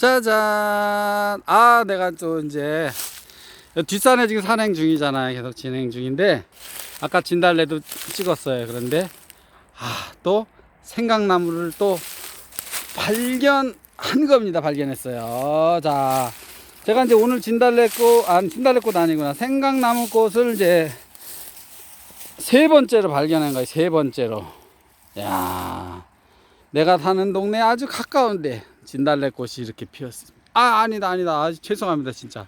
짜잔. 아, 내가 또 이제 뒷산에 지금 산행 중이잖아요. 계속 진행 중인데 아까 진달래도 찍었어요. 그런데 아, 또 생강나무를 또 발견한 겁니다. 발견했어요. 자, 제가 이제 오늘 진달래꽃, 아니 진달래꽃 아니구나. 생강나무 꽃을 이제 세 번째로 발견한 거예요. 세 번째로. 야, 내가 사는 동네 아주 가까운데 진달래꽃이 이렇게 피었습니다. 아, 아니다, 아니다. 아, 죄송합니다, 진짜.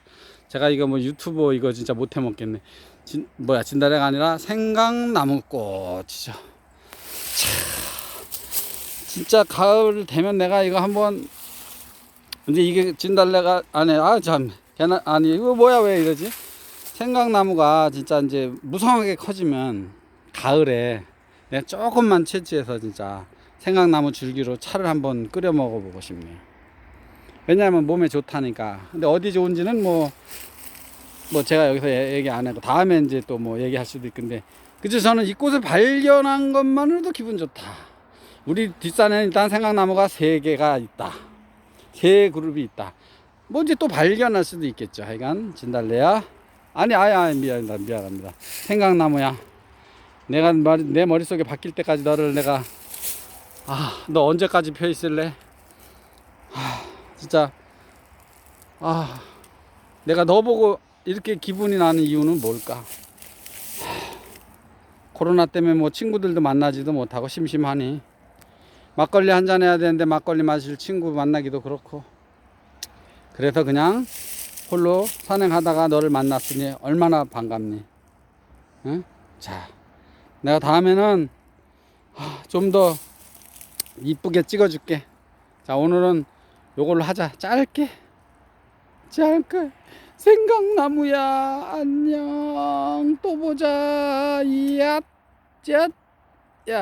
제가 이거 뭐 유튜브 이거 진짜 못해 먹겠네. 진, 뭐야, 진달래가 아니라 생강나무꽃이죠. 참, 진짜 가을 되면 내가 이거 한번 근데 이게 진달래가 아니 아참 걔나 아니 이거 뭐야 왜 이러지 생강나무가 진짜 이제 무성하게 커지면 가을에 내가 조금만 채취해서 진짜 생강나무 줄기로 차를 한번 끓여 먹어보고 싶네요 왜냐하면 몸에 좋다니까 근데 어디 좋은지는 뭐 뭐 제가 여기서 얘- 얘기 안 하고 다음에 이제 또 뭐 얘기할 수도 있는데 그죠 저는 이 꽃을 발견한 것만으로도 기분 좋다 우리 뒷산에 일단 생강나무가 세 개가 있다 세 그룹이 있다. 뭐 이제 또 발견할 수도 있겠죠. 하여간 진달래야. 아니 아니 아니 미안합니다 미안합니다. 생강나무야. 내가 말, 내 머릿속에 바뀔 때까지 너를 내가 아 너 언제까지 펴 있을래? 아 진짜 아 내가 너 보고 이렇게 기분이 나는 이유는 뭘까? 하, 코로나 때문에 뭐 친구들도 만나지도 못하고 심심하니 막걸리 한 잔 해야 되는데 막걸리 마실 친구 만나기도 그렇고 그래서 그냥 홀로 산행하다가 너를 만났으니 얼마나 반갑니 응? 자 내가 다음에는 좀 더 이쁘게 찍어줄게. 자 오늘은 요걸로 하자. 짧게. 짧게. 생강나무야. 안녕. 또 보자. 짠